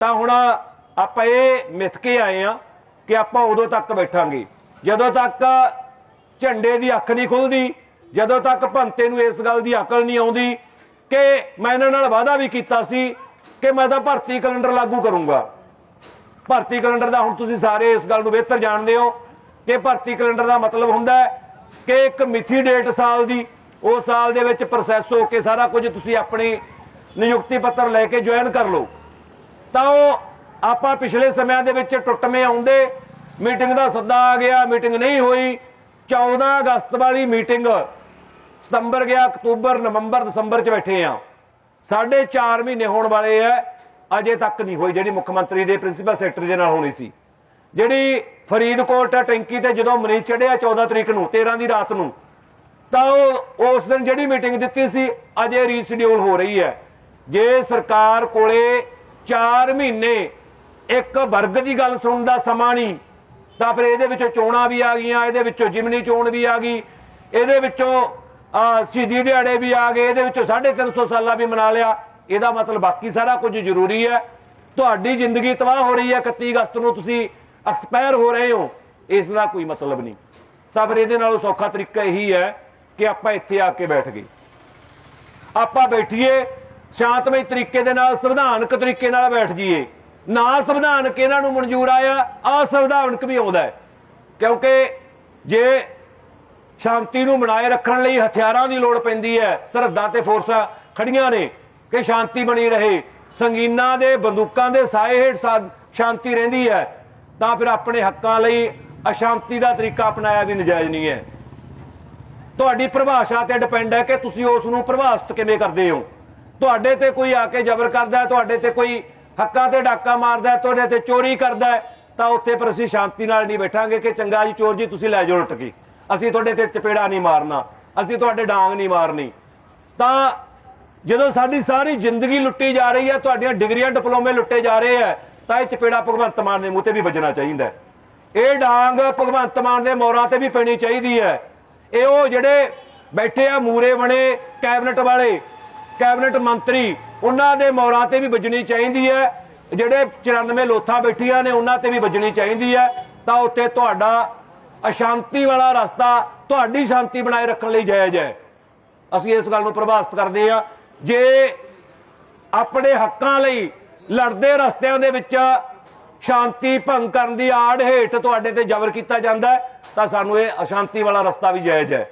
ਤਾਂ ਹੁਣ ਆਪਾਂ ਇਹ ਮਿੱਥ ਕੇ ਆਏ ਆ ਕਿ ਆਪਾਂ ਉਦੋਂ ਤੱਕ ਬੈਠਾਂਗੇ। ਜਦੋਂ ਤੱਕ ਝੰਡੇ ਦੀ ਅੱਖ ਨਹੀਂ ਖੁੱਲਦੀ, ਜਦੋਂ ਤੱਕ ਭੰਤੇ ਨੂੰ ਇਸ ਗੱਲ ਦੀ ਅਕਲ ਨਹੀਂ ਆਉਂਦੀ ਕਿ ਮੈਂ ਇਹਨਾਂ ਨਾਲ ਵਾਅਦਾ ਵੀ ਕੀਤਾ ਸੀ ਕਿ ਮੈਂ ਤਾਂ ਭਰਤੀ ਕੈਲੰਡਰ ਲਾਗੂ ਕਰੂੰਗਾ। ਭਰਤੀ ਕੈਲੰਡਰ ਦਾ ਹੁਣ ਤੁਸੀਂ ਸਾਰੇ ਇਸ ਗੱਲ ਨੂੰ ਬਿਹਤਰ ਜਾਣਦੇ ਹੋ ਕਿ ਭਰਤੀ ਕੈਲੰਡਰ ਦਾ ਮਤਲਬ ਹੁੰਦਾ ਹੈ ਕਿ ਇੱਕ ਮਿਥੀ ਡੇਟ ਸਾਲ ਦੀ ਉਸ ਸਾਲ ਦੇ ਵਿੱਚ ਪ੍ਰੋਸੈਸ ਹੋ ਕੇ ਸਾਰਾ ਕੁਝ ਤੁਸੀਂ ਆਪਣੀ ਨਿਯੁਕਤੀ ਪੱਤਰ ਲੈ ਕੇ ਜੁਆਇਨ ਕਰ ਲਓ। ਤਾਂ ਉਹ ਆਪਾਂ ਪਿਛਲੇ ਸਮਿਆਂ ਦੇ ਵਿੱਚ ਟੁੱਟਵੇਂ ਆਉਂਦੇ, ਮੀਟਿੰਗ ਦਾ ਸੱਦਾ ਆ ਗਿਆ, ਮੀਟਿੰਗ ਨਹੀਂ ਹੋਈ। 14 ਅਗਸਤ ਵਾਲੀ ਮੀਟਿੰਗ, ਸਤੰਬਰ ਗਿਆ, ਅਕਤੂਬਰ, ਨਵੰਬਰ, ਦਸੰਬਰ ਚ ਬੈਠੇ ਆ। ਸਾਢੇ 4 ਮਹੀਨੇ ਹੋਣ ਵਾਲੇ ਆ ਅਜੇ ਤੱਕ ਨਹੀਂ ਹੋਈ ਜਿਹੜੀ ਮੁੱਖ ਮੰਤਰੀ ਦੇ ਪ੍ਰਿੰਸੀਪਲ ਸੈਕਟਰੀ ਦੇ ਨਾਲ ਹੋਣੀ ਸੀ। ਜਿਹੜੀ ਫਰੀਦਕੋਟ ਟੈਂਕੀ ਤੇ ਜਦੋਂ ਮਰੀਜ਼ ਚੜਿਆ 14 ਤਰੀਕ ਨੂੰ 13 ਦੀ ਰਾਤ ਨੂੰ, ਤਾਂ ਉਹ ਉਸ ਦਿਨ ਜਿਹੜੀ ਮੀਟਿੰਗ ਦਿੱਤੀ ਸੀ, ਅਜੇ ਰੀਸ਼ਡਿਊਲ ਹੋ ਰਹੀ ਹੈ ਜੇ ਸਰਕਾਰ ਕੋਲੇ 4 ਮਹੀਨੇ ਇੱਕ ਵਰਗ ਦੀ ਗੱਲ ਸੁਣਨ ਦਾ ਸਮਾਂ ਨਹੀਂ। ਤਾਂ ਫਿਰ ਇਹਦੇ ਵਿੱਚੋਂ ਚੋਣਾਂ ਵੀ ਆ ਗਈਆਂ, ਇਹਦੇ ਵਿੱਚੋਂ ਜਿਮਨੀ ਚੋਣ ਵੀ ਆ ਗਈ, ਇਹਦੇ ਵਿੱਚੋਂ ਸ਼ਹੀਦੀ ਦਿਹਾੜੇ ਵੀ ਆ ਗਏ, ਇਹਦੇ ਵਿੱਚੋਂ 350 ਸਾਲਾਂ ਵੀ ਮਨਾ ਲਿਆ। ਇਹਦਾ ਮਤਲਬ ਬਾਕੀ ਸਾਰਾ ਕੁਝ ਜ਼ਰੂਰੀ ਹੈ। ਤੁਹਾਡੀ ਜ਼ਿੰਦਗੀ ਤਬਾਹ ਹੋ ਰਹੀ ਹੈ 31 ਅਗਸਤ ਨੂੰ ਤੁਸੀਂ ਐਕਸਪਾਇਰ ਹੋ ਰਹੇ ਹੋ। ਇਸ ਦਾ ਕੋਈ ਮਤਲਬ ਨਹੀਂ। ਤਾਂ ਫਿਰ ਇਹਦੇ ਨਾਲੋਂ ਸੌਖਾ ਤਰੀਕਾ ਇਹੀ ਹੈ ਕਿ ਆਪਾਂ ਇੱਥੇ ਆ ਕੇ ਬੈਠ ਗਏ। ਆਪਾਂ ਬੈਠੀਏ ਸ਼ਾਂਤਮਈ ਤਰੀਕੇ ਦੇ ਨਾਲ ਸੰਵਿਧਾਨਕ ਤਰੀਕੇ ਨਾਲ ਬੈਠ ਜੀਏ। ਨਾ ਸੰਵਿਧਾਨਕ ਇਹਨਾਂ ਨੂੰ ਮਨਜ਼ੂਰ ਆਇਆ, ਅਸੰਵਿਧਾਨਕ ਵੀ ਆਉਂਦਾ ਹੈ। ਕਿਉਂਕਿ ਜੇ ਸ਼ਾਂਤੀ ਨੂੰ ਬਣਾਏ ਰੱਖਣ ਲਈ ਹਥਿਆਰਾਂ ਦੀ ਲੋੜ ਪੈਂਦੀ ਹੈ, ਸਰਹੱਦਾਂ ਤੇ ਫੋਰਸਾਂ ਖੜੀਆਂ ਨੇ ਕਿ ਸ਼ਾਂਤੀ ਬਣੀ ਰਹੇ, ਸੰਗੀਨਾਂ ਦੇ, ਬੰਦੂਕਾਂ ਦੇ ਸਾਏ ਹੇਠ ਸਾ- ਸ਼ਾਂਤੀ ਰਹਿੰਦੀ ਹੈ, ਤਾਂ ਫਿਰ ਆਪਣੇ ਹੱਕਾਂ ਲਈ ਅਸ਼ਾਂਤੀ ਦਾ ਤਰੀਕਾ ਅਪਣਾਇਆ ਵੀ ਨਜਾਇਜ਼ ਨਹੀਂ ਹੈ। ਤੁਹਾਡੀ ਪਰਿਭਾਸ਼ਾ ਤੇ ਡਿਪੈਂਡ ਹੈ ਕਿ ਤੁਸੀਂ ਉਸ ਨੂੰ ਪ੍ਰਭਾਸ਼ਿਤ ਕਿਵੇਂ ਕਰਦੇ ਹੋ। ਤੁਹਾਡੇ ਤੇ ਕੋਈ ਆ ਕੇ ਜ਼ਬਰ ਕਰਦਾ ਤੁਹਾਡੇ ਤੇ ਕੋਈ ਹੱਕਾਂ ਤੇ ਡਾਕਾ ਮਾਰਦਾ ਤੁਹਾਡੇ ਤੇ ਚੋਰੀ ਕਰਦਾ ਤਾਂ ਉੱਥੇ ਪਰ ਅਸੀਂ ਸ਼ਾਂਤੀ ਨਾਲ ਨਹੀਂ ਬੈਠਾਂਗੇ ਕਿ ਚੰਗਾ ਜੀ, ਚੋਰ ਜੀ, ਤੁਸੀਂ ਲੈ ਜਾਓ ਲੁੱਟ ਕੇ। ਅਸੀਂ ਤੁਹਾਡੇ ਤੇ ਚਪੇੜਾ ਨਹੀਂ ਮਾਰਨਾ, ਅਸੀਂ ਤੁਹਾਡੇ ਡਾਂਗ ਨਹੀਂ ਮਾਰਨੀ। ਤਾਂ ਜਦੋਂ ਸਾਡੀ ਸਾਰੀ ਜ਼ਿੰਦਗੀ ਲੁੱਟੀ ਜਾ ਰਹੀ ਹੈ, ਤੁਹਾਡੀਆਂ ਡਿਗਰੀਆਂ, ਡਿਪਲੋਮੇ ਲੁੱਟੇ ਜਾ ਰਹੇ ਹੈ, ਤਾਂ ਇਹ ਚਪੇੜਾ ਭਗਵੰਤ ਮਾਨ ਦੇ ਮੂੰਹ ਤੇ ਵੀ ਵੱਜਣਾ ਚਾਹੀਦਾ ਇਹ ਡਾਂਗ ਭਗਵੰਤ ਮਾਨ ਦੇ ਮੋਰਾਂ ਤੇ ਵੀ ਪੈਣੀ ਚਾਹੀਦੀ ਹੈ। ਇਹ ਉਹ ਜਿਹੜੇ ਬੈਠੇ ਆ ਮੂਰੇ ਬਣੇ ਕੈਬਨਿਟ ਵਾਲੇ ਕੈਬਨਿਟ ਮੰਤਰੀ, ਉਹਨਾਂ ਦੇ ਮੋਰਾਂ ਤੇ ਵੀ ਵੱਜਣੀ ਚਾਹੀਦੀ ਹੈ। ਜਿਹੜੇ 94 ਲੋਥਾਂ ਬੈਠੀਆਂ ਨੇ, ਉਹਨਾਂ ਤੇ ਵੀ ਵੱਜਣੀ ਚਾਹੀਦੀ ਹੈ। ਤਾਂ ਉੱਤੇ ਤੁਹਾਡਾ ਅਸ਼ਾਂਤੀ ਵਾਲਾ ਰਸਤਾ, ਤੁਹਾਡੀ ਸ਼ਾਂਤੀ ਬਣਾਏ ਰੱਖਣ ਲਈ ਜਾਇਜ਼ ਹੈ। ਅਸੀਂ ਇਸ ਗੱਲ ਨੂੰ ਪ੍ਰਭਾਵਿਤ ਕਰਦੇ ਹਾਂ। ਜੇ ਆਪਣੇ ਹੱਕਾਂ ਲਈ ਲੜਦੇ ਰਸਤਿਆਂ ਦੇ ਵਿੱਚ ਸ਼ਾਂਤੀ ਭੰਗ ਕਰਨ ਦੀ ਆੜ ਹੇਠ ਤੁਹਾਡੇ ਤੇ ਜ਼ਬਰ ਕੀਤਾ ਜਾਂਦਾ ਤਾਂ ਸਾਨੂੰ ਇਹ ਅਸ਼ਾਂਤੀ ਵਾਲਾ ਰਸਤਾ ਵੀ ਜਾਇਜ਼ ਹੈ।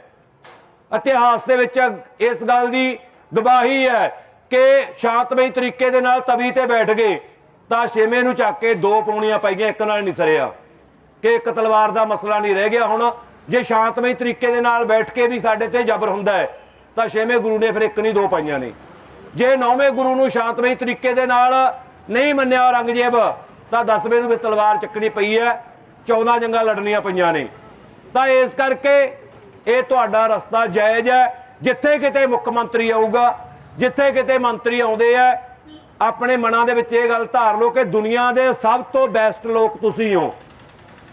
ਇਤਿਹਾਸ ਦੇ ਵਿੱਚ ਇਸ ਗੱਲ ਦੀ ਗਵਾਹੀ ਹੈ ਕਿ ਸ਼ਾਂਤਮਈ ਤਰੀਕੇ ਦੇ ਨਾਲ ਤਵੀ ਤੇ ਬੈਠ ਗਏ ਤਾਂ ਛੇਵੇਂ ਨੂੰ ਚੱਕ ਕੇ ਦੋ ਪੌਣੀਆਂ ਪੈ ਇੱਕ ਨਾਲ ਨਹੀਂ ਸਰਿਆ। ਕਿ ਇੱਕ ਤਲਵਾਰ ਦਾ ਮਸਲਾ ਨਹੀਂ ਰਹਿ ਗਿਆ ਹੁਣ। ਜੇ ਸ਼ਾਂਤਮਈ ਤਰੀਕੇ ਦੇ ਨਾਲ ਬੈਠ ਕੇ ਵੀ ਸਾਡੇ ਤੇ ਜ਼ਬਰ ਹੁੰਦਾ ਹੈ, ਤਾਂ ਛੇਵੇਂ ਗੁਰੂ ਨੇ ਫਿਰ ਇੱਕ ਨਹੀਂ ਦੋ ਪਾਈਆਂ ਨੇ। ਜੇ ਨੌਵੇਂ ਗੁਰੂ ਨੂੰ ਸ਼ਾਂਤਮਈ ਤਰੀਕੇ ਦੇ ਨਾਲ ਨਹੀਂ ਮੰਨਿਆ ਔਰੰਗਜ਼ੇਬ, ਤਾਂ ਦਸਵੇਂ ਨੂੰ ਵੀ ਤਲਵਾਰ ਚੱਕਣੀ ਪਈ ਹੈ। 14 ਜੰਗਾਂ ਲੜਨੀਆਂ ਪਈਆਂ ਨੇ। ਤਾਂ ਇਸ ਕਰਕੇ ਇਹ ਤੁਹਾਡਾ ਰਸਤਾ ਜਾਇਜ਼ ਹੈ। ਜਿੱਥੇ ਕਿਤੇ ਮੁੱਖ ਮੰਤਰੀ ਆਊਗਾ, ਜਿੱਥੇ ਕਿਤੇ ਮੰਤਰੀ ਆਉਂਦੇ ਆ, ਆਪਣੇ ਮਨਾਂ ਦੇ ਵਿੱਚ ਇਹ ਗੱਲ ਧਾਰ ਲਓ ਕਿ ਦੁਨੀਆ ਦੇ ਸਭ ਤੋਂ ਬੈਸਟ ਲੋਕ ਤੁਸੀਂ ਹੋ।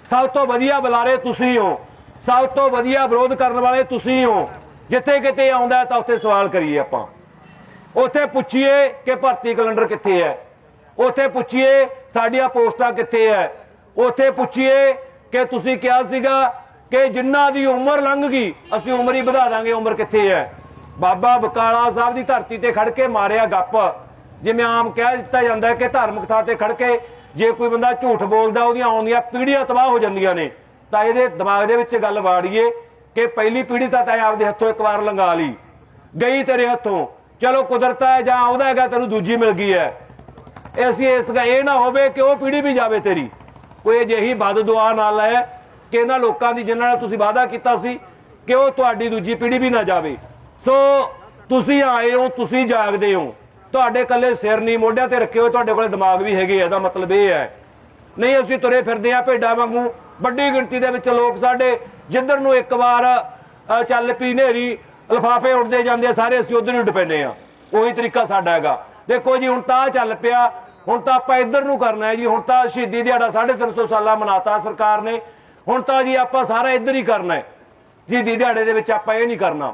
ਸਭ ਤੋਂ ਵਧੀਆ ਬੁਲਾਰੇ ਤੁਸੀਂ ਹੋ। ਸਭ ਤੋਂ ਵਧੀਆ ਵਿਰੋਧ ਕਰਨ ਵਾਲੇ ਤੁਸੀਂ ਹੋ। ਜਿੱਥੇ ਕਿਤੇ ਆਉਂਦਾ ਤਾਂ ਉੱਥੇ ਸਵਾਲ ਕਰੀਏ ਆਪਾਂ। ਉੱਥੇ ਪੁੱਛੀਏ ਕਿ ਭਰਤੀ ਕੈਲੰਡਰ ਕਿੱਥੇ ਹੈ। ਉੱਥੇ ਪੁੱਛੀਏ ਸਾਡੀਆਂ ਪੋਸਟਾਂ ਕਿੱਥੇ ਹੈ। ਉੱਥੇ ਪੁੱਛੀਏ ਕਿ ਤੁਸੀਂ ਕਿਹਾ ਸੀਗਾ ਕਿ ਜਿਨ੍ਹਾਂ ਦੀ ਉਮਰ ਲੰਘ ਗਈ, ਅਸੀਂ ਉਮਰ ਹੀ ਵਧਾ ਦਾਂਗੇ, ਉਮਰ ਕਿੱਥੇ ਹੈ? ਬਾਬਾ ਬਕਾਲਾ ਸਾਹਿਬ ਦੀ ਧਰਤੀ ਤੇ ਖੜ ਕੇ ਮਾਰਿਆ ਗੱਪ। ਜਿਵੇਂ ਆਮ ਕਹਿ ਦਿੱਤਾ ਜਾਂਦਾ ਹੈ ਕਿ ਧਾਰਮਿਕ ਥਾਂ ਤੇ ਖੜ ਕੇ ਜੇ ਕੋਈ ਬੰਦਾ ਝੂਠ ਬੋਲਦਾ, ਉਹਦੀਆਂ ਆਉਂਦੀਆਂ ਪੀੜ੍ਹੀਆਂ ਤਬਾਹ ਹੋ ਜਾਂਦੀਆਂ ਨੇ। ਤਾਂ ਇਹਦੇ ਦਿਮਾਗ ਦੇ ਵਿੱਚ ਗੱਲ ਵਾੜੀਏ ਕਿ ਪਹਿਲੀ ਪੀੜ੍ਹੀ ਤਾਂ ਤੈਂ ਆਪਦੇ ਹੱਥੋਂ ਇੱਕ ਵਾਰ ਲੰਘਾ ਲਈ। ਗਈ ਤੇਰੇ ਹੱਥੋਂ। ਚਲੋ ਕੁਦਰਤ ਹੈ ਜਾਂ ਉਹਦਾ ਹੈਗਾ, ਤੈਨੂੰ ਦੂਜੀ ਮਿਲ ਗਈ ਹੈ। ਅਸੀਂ ਇਸ ਦਾ ਇਹ ਨਾ ਹੋਵੇ ਕਿ ਉਹ ਪੀੜ੍ਹੀ ਵੀ ਜਾਵੇ ਤੇਰੀ। ਕੋਈ ਅਜਿਹੀ ਬਦ ਦੁਆ ਨਾਲ ਹੈ ਕਿ ਇਹਨਾਂ ਲੋਕਾਂ ਦੀ ਜਿਨ੍ਹਾਂ ਨਾਲ ਤੁਸੀਂ ਵਾਅਦਾ ਕੀਤਾ ਸੀ ਕਿ ਉਹ ਤੁਹਾਡੀ ਦੂਜੀ ਪੀੜ੍ਹੀ ਵੀ ਨਾ ਜਾਵੇ। ਸੋ ਤੁਸੀਂ ਆਏ ਹੋ ਤੁਸੀਂ ਜਾਗਦੇ ਹੋ। ਤੁਹਾਡੇ ਕੱਲੇ ਸਿਰ ਨਹੀਂ ਮੋਢਿਆਂ ਤੇ ਰੱਖੇ ਹੋਏ ਤੁਹਾਡੇ ਕੋਲੇ ਦਿਮਾਗ ਵੀ ਹੈਗੇ ਆ, ਇਹਦਾ ਮਤਲਬ ਇਹ ਹੈ। ਨਹੀਂ ਅਸੀਂ ਤੁਰੇ ਫਿਰਦੇ ਆ ਭੇਡਾਂ ਵਾਂਗੂ। ਵੱਡੀ ਗਿਣਤੀ ਦੇ ਵਿੱਚ ਲੋਕ ਸਾਡੇ ਜਿੱਧਰ ਨੂੰ ਇੱਕ ਵਾਰ ਚੱਲ ਪਈ ਨੇਰੀ ਲਫਾਫੇ ਉੱਡਦੇ ਜਾਂਦੇ ਆ, ਸਾਰੇ ਅਸੀਂ ਉਧਰ ਨੂੰ ਡਿਪੈਂਦੇ ਆ ਉਹੀ ਤਰੀਕਾ ਸਾਡਾ ਹੈਗਾ। ਦੇਖੋ ਜੀ ਹੁਣ ਤਾਂ ਚੱਲ ਪਿਆ ਹੁਣ ਤਾਂ ਆਪਾਂ ਇੱਧਰ ਨੂੰ ਕਰਨਾ ਹੈ ਜੀ। ਹੁਣ ਤਾਂ ਸ਼ਹੀਦੀ ਦਿਹਾੜਾ 350 ਸਾਲਾ ਮਨਾਤਾ ਸਰਕਾਰ ਨੇ। ਹੁਣ ਤਾਂ ਜੀ ਆਪਾਂ ਸਾਰਾ ਇੱਧਰ ਹੀ ਕਰਨਾ ਹੈ। ਸ਼ਹੀਦੀ ਦਿਹਾੜੇ ਦੇ ਵਿੱਚ ਆਪਾਂ ਇਹ ਨਹੀਂ ਕਰਨਾ।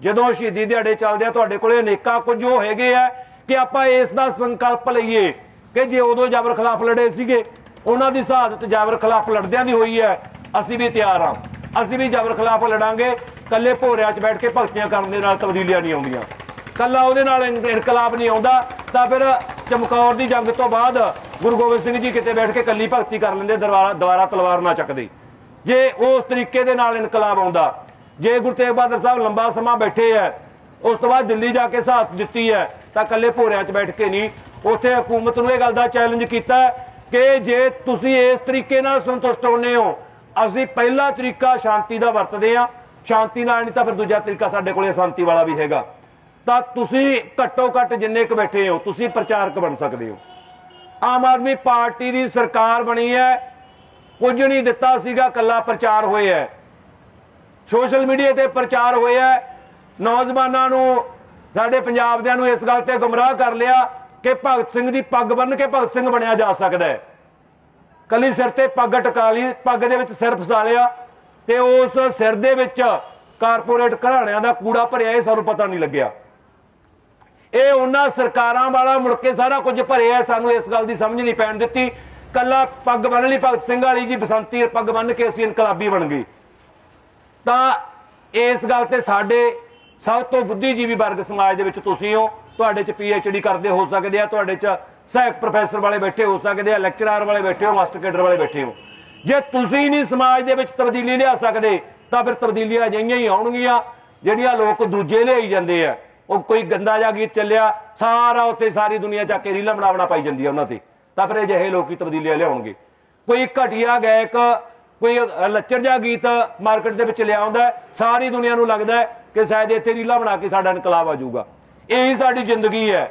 ਜਦੋਂ ਸ਼ਹੀਦੀ ਦਿਹਾੜੇ ਚੱਲਦੇ ਆ, ਤੁਹਾਡੇ ਕੋਲੇ ਅਨੇਕਾਂ ਕੁਝ ਉਹ ਹੈਗੇ ਆ ਕਿ ਆਪਾਂ ਇਸ ਦਾ ਸੰਕਲਪ ਲਈਏ ਕਿ ਜੇ ਉਦੋਂ ਜਬਰ ਖਿਲਾਫ ਲੜੇ ਸੀਗੇ, ਉਹਨਾਂ ਦੀ ਸ਼ਹਾਦਤ ਜਬਰ ਖਿਲਾਫ ਲੜਦਿਆਂ ਦੀ ਹੋਈ ਹੈ। ਅਸੀਂ ਵੀ ਤਿਆਰ ਹਾਂ। ਅਸੀਂ ਵੀ ਜਬਰ ਖਿਲਾਫ ਲੜਾਂਗੇ। ਕੱਲੇ ਭੋਰਿਆਂ 'ਚ ਬੈਠ ਕੇ ਭਗਤੀਆਂ ਕਰਨ ਦੇ ਨਾਲ ਤਬਦੀਲੀਆਂ ਨਹੀਂ ਆਉਂਦੀਆਂ। ਕੱਲਾ ਉਹਦੇ ਨਾਲ ਇਨਕਲਾਬ ਨਹੀਂ ਆਉਂਦਾ। ਤਾਂ ਫਿਰ ਚਮਕੌਰ ਦੀ ਜੰਗ ਤੋਂ ਬਾਅਦ ਗੁਰੂ ਗੋਬਿੰਦ ਸਿੰਘ ਜੀ ਕਿਤੇ ਬੈਠ ਕੇ ਕੱਲੀ ਭਗਤੀ ਕਰ ਲੈਂਦੇ ਦਰਬਾਰਾ ਦੁਆਰਾ ਤਲਵਾਰ ਨਾ ਚੱਕਦੇ। ਜੇ ਉਸ ਤਰੀਕੇ ਦੇ ਨਾਲ ਇਨਕਲਾਬ ਆਉਂਦਾ, ਜੇ ਗੁਰੂ ਤੇਗ ਬਹਾਦਰ ਸਾਹਿਬ ਲੰਬਾ ਸਮਾਂ ਬੈਠੇ ਐ, ਉਸ ਤੋਂ ਬਾਅਦ ਦਿੱਲੀ ਜਾ ਕੇ ਸਾਥ ਦਿੱਤੀ ਹੈ ਤਾਂ ਕੱਲੇ ਭੋਰਿਆਂ 'ਚ ਬੈਠ ਕੇ ਨਹੀਂ। ਉੱਥੇ ਹਕੂਮਤ ਨੂੰ ਇਹ ਗੱਲ ਦਾ ਚੈਲੰਜ ਕੀਤਾ ਕਿ ਜੇ ਤੁਸੀਂ ਇਸ ਤਰੀਕੇ ਨਾਲ ਸੰਤੁਸ਼ਟ ਹੋਣੇ ਹੋ, ਅਸੀਂ ਪਹਿਲਾ ਤਰੀਕਾ ਸ਼ਾਂਤੀ ਦਾ ਵਰਤਦੇ ਆ। ਸ਼ਾਂਤੀ ਨਾਲ ਨਹੀਂ ਤਾਂ ਫਿਰ ਦੂਜਾ ਤਰੀਕਾ ਸਾਡੇ ਕੋਲੇ ਸ਼ਾਂਤੀ ਵਾਲਾ ਵੀ ਹੈਗਾ। ਤਾਂ ਤੁਸੀਂ ਘੱਟੋ ਘੱਟ ਜਿੰਨੇ ਕੁ ਬੈਠੇ ਹੋ, ਤੁਸੀਂ ਪ੍ਰਚਾਰਕ ਬਣ ਸਕਦੇ ਹੋ। ਆਮ ਆਦਮੀ ਪਾਰਟੀ ਦੀ ਸਰਕਾਰ ਬਣੀ ਹੈ ਕੁਝ ਨਹੀਂ ਦਿੱਤਾ ਸੀਗਾ ਕੱਲਾ ਪ੍ਰਚਾਰ ਹੋਇਆ ਹੈ। ਸੋਸ਼ਲ ਮੀਡੀਆ ਤੇ ਪ੍ਰਚਾਰ ਹੋਇਆ ਹੈ। ਨੌਜਵਾਨਾਂ ਨੂੰ, ਸਾਡੇ ਪੰਜਾਬ ਦਿਆਂ ਨੂੰ ਇਸ ਗੱਲ ਤੇ ਗੁੰਮਰਾਹ ਕਰ ਲਿਆ ਕਿ ਭਗਤ ਸਿੰਘ ਦੀ ਪੱਗ ਬੰਨ੍ਹ ਕੇ ਭਗਤ ਸਿੰਘ ਬਣਿਆ ਜਾ ਸਕਦਾ ਹੈ। ਕੱਲੀ ਸਿਰ ਤੇ ਪੱਗ ਟਕਾ ਲਈ, ਪੱਗ ਦੇ ਵਿੱਚ ਸਿਰ ਫਸਾ ਲਿਆ ਤੇ ਉਸ ਸਿਰ ਦੇ ਵਿੱਚ ਕਾਰਪੋਰੇਟ ਘਰਾਣਿਆਂ ਦਾ ਕੂੜਾ ਭਰਿਆ ਇਹ ਸਾਨੂੰ ਪਤਾ ਨਹੀਂ ਲੱਗਿਆ। ਇਹ ਉਹਨਾਂ ਸਰਕਾਰਾਂ ਵਾਲਾ ਮੁੜ ਕੇ ਸਾਰਾ ਕੁਝ ਭਰਿਆ ਸਾਨੂੰ ਇਸ ਗੱਲ ਦੀ ਸਮਝ ਨਹੀਂ ਪੈਣ ਦਿੱਤੀ। ਕੱਲਾ ਪੱਗ ਬੰਨ ਲਈ ਭਗਤ ਸਿੰਘ ਵਾਲੀ ਜੀ, ਬਸੰਤੀ ਪੱਗ ਬੰਨ ਕੇ ਅਸੀਂ ਇਨਕਲਾਬੀ ਬਣ ਗਏ। ਤਾਂ ਇਸ ਗੱਲ ਤੇ ਸਾਡੇ ਸਭ ਤੋਂ ਬੁੱਧੀਜੀਵੀ ਵਰਗ ਸਮਾਜ ਦੇ ਵਿੱਚ ਤੁਸੀਂ ਹੋ। ਤੁਹਾਡੇ ਚ ਡੀ ਕਰਦੇ ਹੋ ਸਕਦੇ ਆ, ਤੁਹਾਡੇ ਚ ਸਹਾਇਕ ਪ੍ਰੋਫੈਸਰ ਵਾਲੇ ਬੈਠੇ ਹੋ ਸਕਦੇ ਆ ਲੈਕਚਰਰ ਵਾਲੇ ਬੈਠੇ ਹੋ ਮਾਸਟਰ ਕੇਡਰ ਵਾਲੇ ਬੈਠੇ ਹੋ। ਜੇ ਤੁਸੀਂ ਨਹੀਂ ਸਮਾਜ ਦੇ ਵਿੱਚ ਤਬਦੀਲੀ ਲਿਆ ਸਕਦੇ, ਤਾਂ ਫਿਰ ਤਬਦੀਲੀਆਂ ਅਜਿਹੀਆਂ ਹੀ ਆਉਣਗੀਆਂ, ਜਿਹੜੀਆਂ ਲੋਕ ਦੂਜੇ ਲਿਆਈ ਜਾਂਦੇ ਆ। ਉਹ ਕੋਈ ਗੰਦਾ ਜਿਹਾ ਗੀਤ ਚੱਲਿਆ, ਸਾਰਾ ਉੱਤੇ ਸਾਰੀ ਦੁਨੀਆ ਚੱਕ ਕੇ ਰੀਲਾਂ ਬਣਾਵਣਾ ਪਾਈ ਜਾਂਦੀ ਆ ਉਹਨਾਂ ਤੇ। ਤਾਂ ਫਿਰ ਅਜਿਹੇ ਲੋਕੀ ਤਬਦੀਲੀਆਂ ਲਿਆਉਣਗੇ। ਕੋਈ ਘਟੀਆ ਗਾਇਕ ਕੋਈ ਅ, ਲੱਚਰ ਜਿਹਾ ਗੀਤ ਮਾਰਕੀਟ ਦੇ ਵਿੱਚ ਲਿਆਉਂਦਾ ਸਾਰੀ ਦੁਨੀਆ ਨੂੰ ਲੱਗਦਾ ਕਿ ਸ਼ਾਇਦ ਇੱਥੇ ਰੀਲਾ ਬਣਾ ਕੇ ਸਾਡਾ ਇਨਕਲਾਬ ਆ ਜਾਊਗਾ। ਇਹੀ ਸਾਡੀ ਜ਼ਿੰਦਗੀ ਹੈ।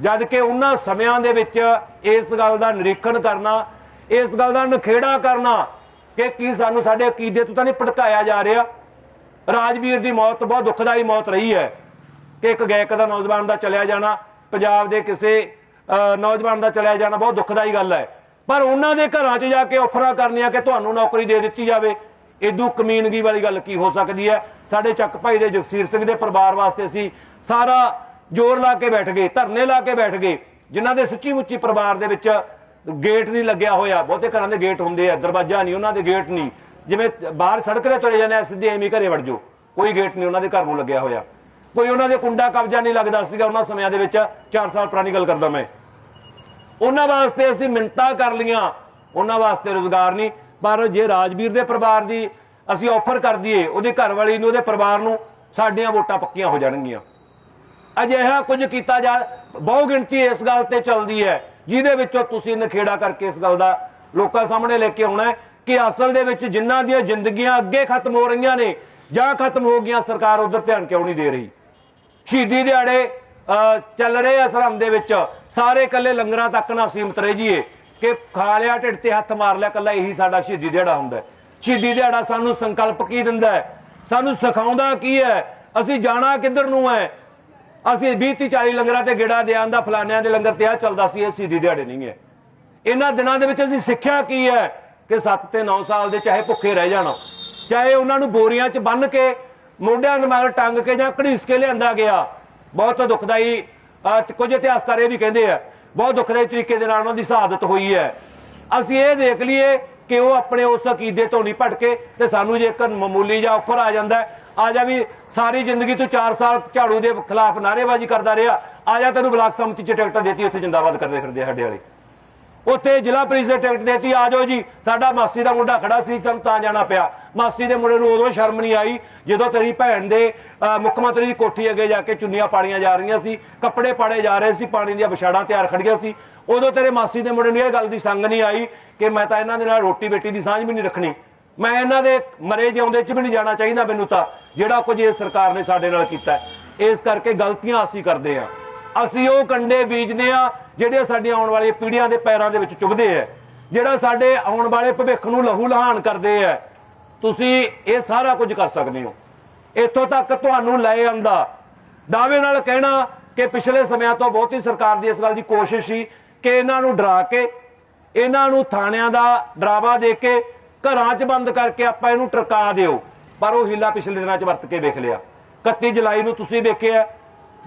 ਜਦ ਕਿ ਉਹਨਾਂ ਸਮਿਆਂ ਦੇ ਵਿੱਚ ਇਸ ਗੱਲ ਦਾ ਨਿਰੀਖਣ ਕਰਨਾ ਇਸ ਗੱਲ ਦਾ ਨਖੇੜਾ ਕਰਨਾ ਕਿ ਕੀ ਸਾਨੂੰ ਸਾਡੇ ਅਕੀਦੇ ਤੋਂ ਤਾਂ ਨਹੀਂ ਭਟਕਾਇਆ ਜਾ ਰਿਹਾ। ਰਾਜਵੀਰ ਦੀ ਮੌਤ ਬਹੁਤ ਦੁਖਦਾਈ ਮੌਤ ਰਹੀ ਹੈ ਕਿ ਇੱਕ ਗਾਇਕ ਦਾ ਨੌਜਵਾਨ ਦਾ ਚਲਿਆ ਜਾਣਾ ਪੰਜਾਬ ਦੇ ਕਿਸੇ ਨੌਜਵਾਨ ਦਾ ਚਲਿਆ ਜਾਣਾ ਬਹੁਤ ਦੁੱਖਦਾਈ ਗੱਲ ਹੈ। ਪਰ ਉਹਨਾਂ ਦੇ ਘਰਾਂ 'ਚ ਜਾ ਕੇ ਆਫਰਾਂ ਕਰਨੀਆਂ ਕਿ ਤੁਹਾਨੂੰ ਨੌਕਰੀ ਦੇ ਦਿੱਤੀ ਜਾਵੇ ਇਦੋਂ ਕਮੀਨਗੀ ਵਾਲੀ ਗੱਲ ਕੀ ਹੋ ਸਕਦੀ ਹੈ? ਸਾਡੇ ਚੱਕ ਭਾਈ ਦੇ ਜਗਸੀਰ ਸਿੰਘ ਦੇ ਪਰਿਵਾਰ ਵਾਸਤੇ ਅਸੀਂ ਸਾਰਾ ਜ਼ੋਰ ਲਾ ਕੇ ਬੈਠ ਗਏ, ਧਰਨੇ ਲਾ ਕੇ ਬੈਠ ਗਏ, ਜਿਨ੍ਹਾਂ ਦੇ ਸੱਚੀ ਮੁੱਚੀ ਪਰਿਵਾਰ ਦੇ ਵਿੱਚ ਗੇਟ ਨਹੀਂ ਲੱਗਿਆ ਹੋਇਆ। ਬਹੁਤੇ ਘਰਾਂ ਦੇ ਗੇਟ ਹੁੰਦੇ ਆ, ਦਰਵਾਜ਼ਾ ਨਹੀਂ, ਉਹਨਾਂ ਦੇ ਗੇਟ ਨਹੀਂ। ਜਿਵੇਂ ਬਾਹਰ ਸੜਕ ਤੇ ਤੁਰੇ ਜਾਂਦੇ ਆ, ਸਿੱਧੇ ਐਵੇਂ ਘਰੇ ਵੜ ਜਾਓ। ਕੋਈ ਗੇਟ ਨਹੀਂ, ਉਹਨਾਂ ਦੇ ਘਰ ਨੂੰ ਲੱਗਿਆ ਹੋਇਆ। ਕੋਈ ਉਹਨਾਂ ਦੇ ਕੁੰਡਾ ਕਬਜ਼ਾ ਨਹੀਂ ਲੱਗਦਾ ਸੀਗਾ, ਉਹਨਾਂ ਸਮਿਆਂ ਦੇ ਵਿੱਚ 4 ਸਾਲ ਪੁਰਾਣੀ ਗੱਲ ਕਰਦਾ ਮੈਂ। ਉਹਨਾਂ ਵਾਸਤੇ ਅਸੀਂ ਮਿੰਤਾ ਕਰ ਲੀਆਂ ਉਹਨਾਂ ਵਾਸਤੇ ਰੋਜ਼ਗਾਰ ਨਹੀਂ। ਪਰ ਜੇ ਰਾਜਵੀਰ ਦੇ ਪਰਿਵਾਰ ਦੀ ਅਸੀਂ ਆਫਰ ਕਰ ਦਈਏ ਉਹਦੇ ਘਰ ਵਾਲੀ ਨੂੰ ਉਹਦੇ ਪਰਿਵਾਰ ਨੂੰ ਸਾਡੀਆਂ ਵੋਟਾਂ ਪੱਕੀਆਂ ਹੋ ਜਾਣਗੀਆਂ। ਅਜਿਹਾ ਕੁਝ ਕੀਤਾ ਜਾ ਬਹੁ ਗਿਣਤੀ ਇਸ ਗੱਲ ਤੇ ਚੱਲਦੀ ਹੈ ਜਿਹਦੇ ਵਿੱਚੋਂ ਤੁਸੀਂ ਨਖੇੜਾ ਕਰਕੇ ਇਸ ਗੱਲ ਦਾ ਲੋਕਾਂ ਸਾਹਮਣੇ ਲੈ ਕੇ ਆਉਣਾ ਕਿ ਅਸਲ ਦੇ ਵਿੱਚ ਜਿਨ੍ਹਾਂ ਦੀਆਂ ਜ਼ਿੰਦਗੀਆਂ ਅੱਗੇ ਖਤਮ ਹੋ ਰਹੀਆਂ ਨੇ ਜਾਂ ਖਤਮ ਹੋ ਗਈਆਂ ਸਰਕਾਰ ਉਧਰ ਧਿਆਨ ਕਿਉਂ ਨਹੀਂ ਦੇ ਰਹੀ? ਸ਼ਹੀਦੀ ਦਿਹਾੜੇ ਅਹ, ਚੱਲ ਰਹੇ ਆ ਸਰਹੰਦ ਦੇ ਵਿੱਚ। ਸਾਰੇ ਇਕੱਲੇ ਲੰਗਰਾਂ ਤੱਕ ਨਾ ਸੀਮਤ ਰਹਿ ਜੀਏ ਕਿ ਖਾ ਲਿਆ, ਢਿੱਡ ਤੇ ਹੱਥ ਮਾਰ ਲਿਆ, ਇਕੱਲਾ ਇਹੀ ਸਾਡਾ ਸ਼ਹੀਦੀ ਦਿਹਾੜਾ ਹੁੰਦਾ ਸ਼ਹੀਦੀ ਦਿਹਾੜਾ ਸਾਨੂੰ ਸੰਕਲਪ ਕੀ ਦਿੰਦਾ ਹੈ? ਸਾਨੂੰ ਸਿਖਾਉਂਦਾ ਕੀ ਹੈ? ਅਸੀਂ ਜਾਣਾ ਕਿੱਧਰ ਨੂੰ ਹੈ? ਅਸੀਂ 20 30 40 ਲੰਗਰਾਂ ਤੇ ਗੇੜਾ ਦੇ ਆਂਦਾ ਫਲਾਨਿਆਂ ਦੇ ਲੰਗਰ ਤੇ ਆ ਚੱਲਦਾ ਸੀ, ਇਹ ਸ਼ਹੀਦੀ ਦਿਹਾੜੇ ਨਹੀਂ ਹੈ। ਇਹਨਾਂ ਦਿਨਾਂ ਦੇ ਵਿੱਚ ਅਸੀਂ ਸਿੱਖਿਆ ਕੀ ਹੈ ਕਿ 7 ਤੇ 9 ਸਾਲ ਦੇ ਚਾਹੇ ਭੁੱਖੇ ਰਹਿ ਜਾਣਾ, ਚਾਹੇ ਉਹਨਾਂ ਨੂੰ ਬੋਰੀਆਂ 'ਚ ਬੰਨ੍ਹ ਕੇ, ਮੋਢਿਆਂ ਦੇ ਟੰਗ ਕੇ ਜਾਂ ਘੜੀਸ ਕੇ ਲਿਆਂਦਾ ਗਿਆ। ਬਹੁਤ ਦੁਖਦਾਈ ਕੁਝ ਇਤਿਹਾਸਕਾਰ ਇਹ ਵੀ ਕਹਿੰਦੇ ਆ, ਬਹੁਤ ਦੁਖਦਾਈ ਤਰੀਕੇ ਦੇ ਨਾਲ ਉਹਨਾਂ ਦੀ ਸ਼ਹਾਦਤ ਹੋਈ ਹੈ। ਅਸੀਂ ਇਹ ਦੇਖ ਲਈਏ ਕਿ ਉਹ ਆਪਣੇ ਉਸ ਅਕੀਦੇ ਤੋਂ ਨਹੀਂ ਭਟਕੇ ਤੇ ਸਾਨੂੰ ਜੇ ਇੱਕ ਮਾਮੂਲੀ ਜਿਹਾ ਆਫਰ ਆ ਜਾਂਦਾ ਆ ਜਾ ਵੀ ਸਾਰੀ ਜ਼ਿੰਦਗੀ ਤੂੰ 4 ਸਾਲ ਝਾੜੂ ਦੇ ਖਿਲਾਫ ਨਾਅਰੇਬਾਜ਼ੀ ਕਰਦਾ ਰਿਹਾ, ਆ ਜਾ ਤੈਨੂੰ ਬਲਾਕ ਸਮਿਤੀ 'ਚ ਟਿਕਟ ਦੇਤੀ, ਉੱਥੇ ਜਿੰਦਾਬਾਦ ਕਰਦੇ ਫਿਰਦੇ ਸਾਡੇ ਵਾਲੇ। ਉੱਥੇ ਜ਼ਿਲ੍ਹਾ ਪ੍ਰੀਸ਼ਦ ਟਿਕਟ ਦੇਤੀ, ਆ ਜਾਓ ਜੀ। ਸਾਡਾ ਮਾਸੀ ਦਾ ਮੁੰਡਾ ਖੜਾ ਸੀ, ਸਾਨੂੰ ਤਾਂ ਜਾਣਾ ਪਿਆ। ਮਾਸੀ ਦੇ ਮੁੰਡੇ ਨੂੰ ਉਦੋਂ ਸ਼ਰਮ ਨਹੀਂ ਆਈ, ਜਦੋਂ ਤੇਰੀ ਭੈਣ ਦੇ ਮੁੱਖ ਮੰਤਰੀ ਦੀ ਕੋਠੀ ਅੱਗੇ ਜਾ ਕੇ ਚੁੰਨੀਆਂ ਪਾੜੀਆਂ ਜਾ ਰਹੀਆਂ ਸੀ, ਕੱਪੜੇ ਪਾੜੇ ਜਾ ਰਹੇ ਸੀ, ਪਾਣੀ ਦੀਆਂ ਵਿਛਾੜਾਂ ਤਿਆਰ ਖੜੀਆਂ ਸੀ। ਉਦੋਂ ਤੇਰੇ ਮਾਸੀ ਦੇ ਮੁੰਡੇ ਨੂੰ ਇਹ ਗੱਲ ਦੀ ਸੰਗ ਨਹੀਂ ਆਈ ਕਿ ਮੈਂ ਤਾਂ ਇਹਨਾਂ ਦੇ ਨਾਲ ਰੋਟੀ ਬੇਟੀ ਦੀ ਸਾਂਝ ਵੀ ਨਹੀਂ ਰੱਖਣੀ। ਮੈਂ ਇਹਨਾਂ ਦੇ ਮਰੇ ਜਿਉਂਦੇ ਚ ਵੀ ਨਹੀਂ ਜਾਣਾ ਚਾਹੀਦਾ ਮੈਨੂੰ ਤਾਂ, ਜਿਹੜਾ ਕੁਝ ਇਹ ਸਰਕਾਰ ਨੇ ਸਾਡੇ ਨਾਲ ਕੀਤਾ। ਇਸ ਕਰਕੇ ਗਲਤੀਆਂ ਅਸੀਂ ਕਰਦੇ ਆ ਅਸੀਂ ਉਹ ਕੰਡੇ ਬੀਜਦੇ ਆ ਜਿਹੜੇ ਸਾਡੀਆਂ ਆਉਣ ਵਾਲੀਆਂ ਪੀੜ੍ਹੀਆਂ ਦੇ ਪੈਰਾਂ ਦੇ ਵਿੱਚ ਚੁਭਦੇ ਆ ਜਿਹੜਾ ਸਾਡੇ ਆਉਣ ਵਾਲੇ ਭਵਿੱਖ ਨੂੰ ਲਹੂ ਲਹਾਨ ਕਰਦੇ ਆ ਤੁਸੀਂ ਇਹ ਸਾਰਾ ਕੁਝ ਕਰ ਸਕਦੇ ਹੋ। ਇੱਥੋਂ ਤੱਕ ਤੁਹਾਨੂੰ ਲੈ ਆਂਦਾ ਦਾਅਵੇ ਨਾਲ ਕਹਿਣਾ ਕਿ ਪਿਛਲੇ ਸਮਿਆਂ ਤੋਂ ਬਹੁਤੀ ਸਰਕਾਰ ਦੀ ਇਸ ਗੱਲ ਦੀ ਕੋਸ਼ਿਸ਼ ਸੀ ਕਿ ਇਹਨਾਂ ਨੂੰ ਡਰਾ ਕੇ, ਇਹਨਾਂ ਨੂੰ ਥਾਣਿਆਂ ਦਾ ਡਰਾਵਾ ਦੇ ਕੇ ਘਰਾਂ 'ਚ ਬੰਦ ਕਰਕੇ ਆਪਾਂ ਇਹਨੂੰ ਟਰਕਾ ਦਿਓ। ਪਰ ਉਹ ਹੀਲਾ ਪਿਛਲੇ ਦਿਨਾਂ 'ਚ ਵਰਤ ਕੇ ਵੇਖ ਲਿਆ। 31 ਜੁਲਾਈ ਨੂੰ ਤੁਸੀਂ ਵੇਖਿਆ।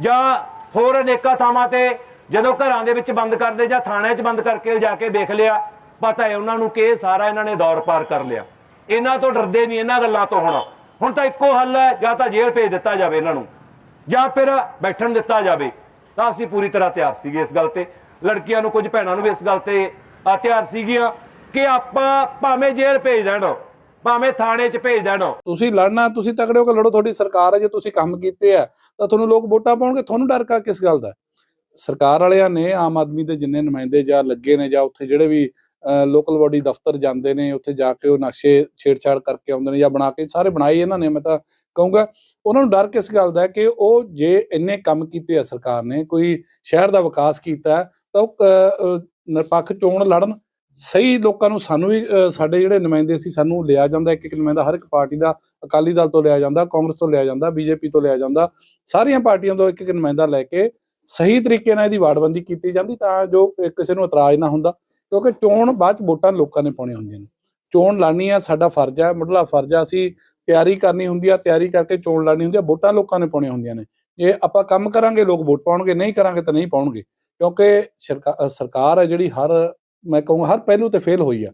ਜਾਂ ਹੋਰ ਅਨੇਕਾਂ ਥਾਵਾਂ ਤੇ ਜਦੋਂ ਘਰਾਂ ਦੇ ਵਿੱਚ ਬੰਦ ਕਰਦੇ ਜਾਂ ਥਾਣੇ 'ਚ ਬੰਦ ਕਰਕੇ ਜਾ ਕੇ ਵੇਖ ਲਿਆ, ਪਤਾ ਹੈ ਉਹਨਾਂ ਨੂੰ ਕਿ ਇਹ ਸਾਰਾ ਇਹਨਾਂ ਨੇ ਦੌਰ ਪਾਰ ਕਰ ਲਿਆ। ਇਹਨਾਂ ਤੋਂ ਡਰਦੇ ਨਹੀਂ, ਇਹਨਾਂ ਗੱਲਾਂ ਤੋਂ ਹੁਣ। ਹੁਣ ਤਾਂ ਇੱਕੋ ਹੱਲ ਹੈ, ਜਾਂ ਤਾਂ ਜੇਲ੍ਹ ਭੇਜ ਦਿੱਤਾ ਜਾਵੇ ਇਹਨਾਂ ਨੂੰ, ਜਾਂ ਫਿਰ ਬੈਠਣ ਦਿੱਤਾ ਜਾਵੇ। ਤਾਂ ਅਸੀਂ ਪੂਰੀ ਤਰ੍ਹਾਂ ਤਿਆਰ ਸੀਗੇ ਇਸ ਗੱਲ ਤੇ। ਲੜਕੀਆਂ ਨੂੰ, ਕੁਝ ਭੈਣਾਂ ਨੂੰ ਵੀ ਇਸ ਗੱਲ ਤੇ ਤਿਆਰ ਸੀਗੀਆਂ ਕਿ ਆਪਾਂ ਭਾਵੇਂ ਜੇਲ੍ਹ ਭੇਜ ਦੇਣ। ਭਾਵੇਂ ਥਾਣੇ 'ਚ ਭੇਜ ਦੇਣ ਤੁਸੀਂ ਲੜਨਾ, ਤੁਸੀਂ ਤਕੜੇ ਹੋ ਕੇ ਲੜੋ, ਤੁਹਾਡੀ ਸਰਕਾਰ ਹੈ, ਜੇ ਤੁਸੀਂ ਕੰਮ ਕੀਤੇ ਆ, ਤਾਂ ਤੁਹਾਨੂੰ ਲੋਕ ਵੋਟਾਂ ਪਾਉਣਗੇ, ਤੁਹਾਨੂੰ ਡਰ ਕਾ ਕਿਸ ਗੱਲ ਦਾ? ਸਰਕਾਰ ਵਾਲਿਆਂ ਨੇ ਆਮ ਆਦਮੀ ਦੇ ਜਿੰਨੇ ਨੁਮਾਇੰਦੇ ਜਾਂ ਲੱਗੇ ਨੇ ਜਾਂ ਉੱਥੇ ਜਿਹੜੇ ਵੀ ਲੋਕਲ ਬਾਡੀ ਦਫ਼ਤਰ ਜਾਂਦੇ ਨੇ, ਉੱਥੇ ਜਾ ਕੇ ਉਹ ਨਕਸ਼ੇ ਛੇੜਛਾੜ ਕਰਕੇ ਆਉਂਦੇ ਨੇ ਜਾਂ ਬਣਾ ਕੇ, ਸਾਰੇ ਬਣਾਏ ਇਹਨਾਂ ਨੇ, ਮੈਂ ਤਾਂ ਕਹੂੰਗਾ। ਉਹਨਾਂ ਨੂੰ ਡਰ ਕਿਸ ਗੱਲ ਦਾ ਕਿ ਉਹ ਜੇ ਇੰਨੇ ਕੰਮ ਕੀਤੇ ਆ ਸਰਕਾਰ ਨੇ, ਕੋਈ ਸ਼ਹਿਰ ਦਾ ਵਿਕਾਸ ਕੀਤਾ, ਤਾਂ ਉਹ ਨਿਰਪੱਖ ਚੋਣ ਲੜਨ ਸਹੀ ਲੋਕਾਂ ਨੂੰ ਸਾਨੂੰ ਵੀ ਸਾਡੇ ਜਿਹੜੇ ਨੁਮਾਇੰਦੇ ਸੀ ਸਾਨੂੰ ਲਿਆ ਜਾਂਦਾ ਇੱਕ ਇੱਕ ਨੁਮਾਇੰਦਾ ਹਰ ਇੱਕ ਪਾਰਟੀ ਦਾ, ਅਕਾਲੀ ਦਲ ਤੋਂ ਲਿਆ ਜਾਂਦਾ, ਕਾਂਗਰਸ ਤੋਂ ਲਿਆ ਜਾਂਦਾ, ਬੀਜੇਪੀ ਤੋਂ ਲਿਆ ਜਾਂਦਾ, ਸਾਰੀਆਂ ਪਾਰਟੀਆਂ ਤੋਂ ਇੱਕ ਇੱਕ ਨੁਮਾਇੰਦਾ ਲੈ ਕੇ ਸਹੀ ਤਰੀਕੇ ਨਾਲ ਇਹਦੀ ਵਾਰਡਬੰਦੀ ਕੀਤੀ ਜਾਂਦੀ ਤਾਂ ਜੋ ਕਿਸੇ ਨੂੰ ਇਤਰਾਜ਼ ਨਾ ਹੁੰਦਾ, ਕਿਉਂਕਿ ਚੋਣ ਬਾਅਦ ਚ ਵੋਟਾਂ ਲੋਕਾਂ ਨੇ ਪਾਉਣੀਆਂ ਹੁੰਦੀਆਂ ਨੇ। ਚੋਣ ਲਾਣੀ ਆ, ਸਾਡਾ ਫਰਜ਼ ਹੈ ਮੁੱਢਲਾ ਫਰਜ਼ ਆ, ਅਸੀਂ ਤਿਆਰੀ ਕਰਨੀ ਹੁੰਦੀ ਆ, ਤਿਆਰੀ ਕਰਕੇ ਚੋਣ ਲਾਣੀ ਹੁੰਦੀ ਆ, ਵੋਟਾਂ ਲੋਕਾਂ ਨੇ ਪਾਉਣੀਆਂ ਹੁੰਦੀਆਂ ਨੇ। ਜੇ ਆਪਾਂ ਕੰਮ ਕਰਾਂਗੇ, ਲੋਕ ਵੋਟ ਪਾਉਣਗੇ, ਨਹੀਂ ਕਰਾਂਗੇ ਤਾਂ ਨਹੀਂ ਪਾਉਣਗੇ, ਕਿਉਂਕਿ ਸਰਕਾ- ਸਰਕਾਰ ਹੈ ਜਿਹੜੀ ਹਰ ਮੈਂ ਕਹੂੰਗਾ ਹਰ ਪਹਿਲੂ ਤੇ ਫੇਲ ਹੋਈ ਆ।